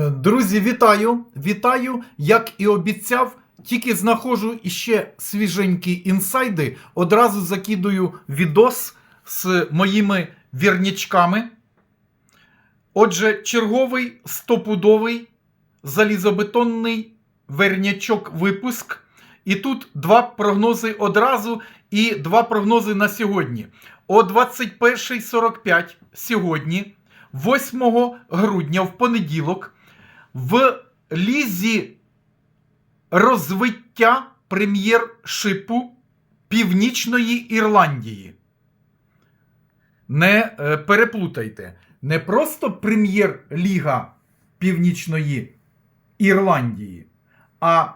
Е, Друзі, вітаю! Вітаю! Як і обіцяв, тільки знаходжу іще свіженькі інсайди. Одразу закидую відос з моїми вірнячками. Отже, черговий стопудовий залізобетонний вернячок випуск. І тут два прогнози одразу і два прогнози на сьогодні. О 21.45 сьогодні, 8 грудня, в понеділок, в лізі розвиття прем'єр-шипу Північної Ірландії. Не е, переплутайте. Не просто прем'єр-ліга Північної Ірландії, а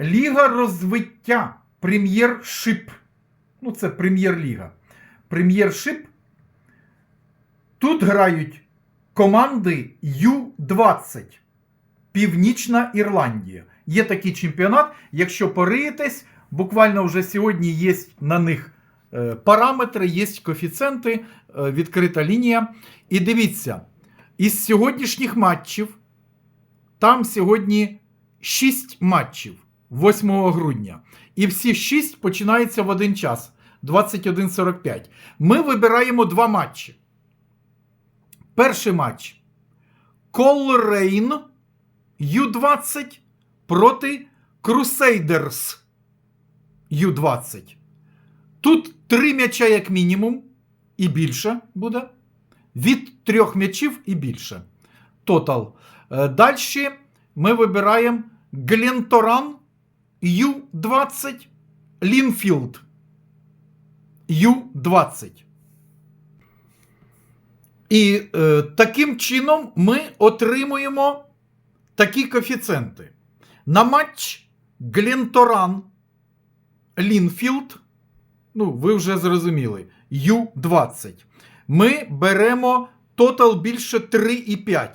Ліга розвиття прем'єр-шип. Ну, це прем'єр-ліга. Прем'єр-шип. Тут грають команди Ю-20. Північна Ірландія. Є такий чемпіонат. Якщо пориєтесь, буквально вже сьогодні є на них е, параметри, є коефіцієнти, е, відкрита лінія. І дивіться, із сьогоднішніх матчів, там сьогодні 6 матчів 8 грудня. І всі 6 починаються в один час 21.45. Ми вибираємо два матчі. Перший матч Колрейн Ю-20 проти Crusaders Ю-20. Тут три м'яча, як мінімум, і більше буде. Від трьох м'ячів і більше. Тотал. Далі ми вибираємо Гленторан Ю-20 Лінфілд Ю-20. І е, таким чином ми отримуємо такі коефіцієнти. На матч Гленторан Лінфілд, ну, ви вже зрозуміли, Ю-20. Ми беремо тотал більше 3,5.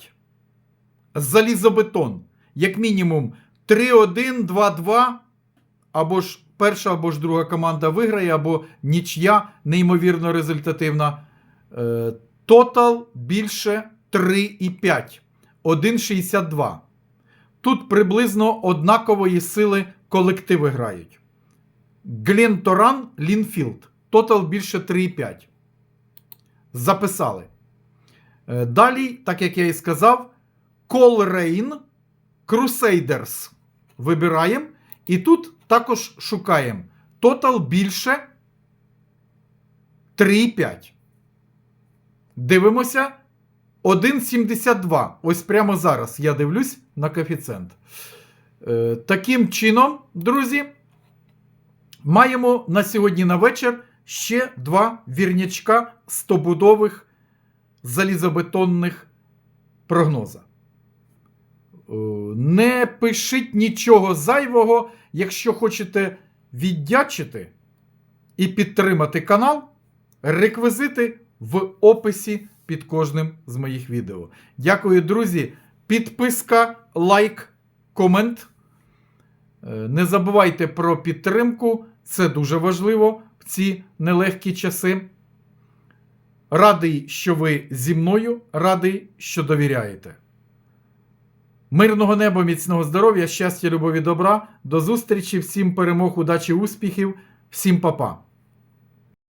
Залізобетон. Як мінімум 3-1, 2-2, або ж перша, або ж друга команда виграє, або нічия неймовірно результативна. Е, Тотал більше 3,5. 1,62. Тут приблизно однакової сили колективи грають. Гленторан Лінфілд. Тотал більше 3,5. Записали. Е, Далі, так як я і сказав, Колрейн Crusaders. Вибираємо. І тут також шукаємо. Тотал більше 3,5. Дивимося. 1,72. Ось прямо зараз я дивлюсь на коефіцієнт. Е, таким чином, друзі, маємо на сьогодні на вечір ще два вірнячка стобудових залізобетонних прогноза. Е, Не пишіть нічого зайвого, якщо хочете віддячити і підтримати канал, реквізити в описі під кожним з моїх відео. Дякую, друзі. Підписка, лайк, комент. Е, Не забувайте про підтримку, це дуже важливо в ці нелегкі часи. Радий, що ви зі мною, радий, що довіряєте. Мирного неба, міцного здоров'я, щастя, любові, добра. До зустрічі, всім перемог, удачі, успіхів, всім па-па.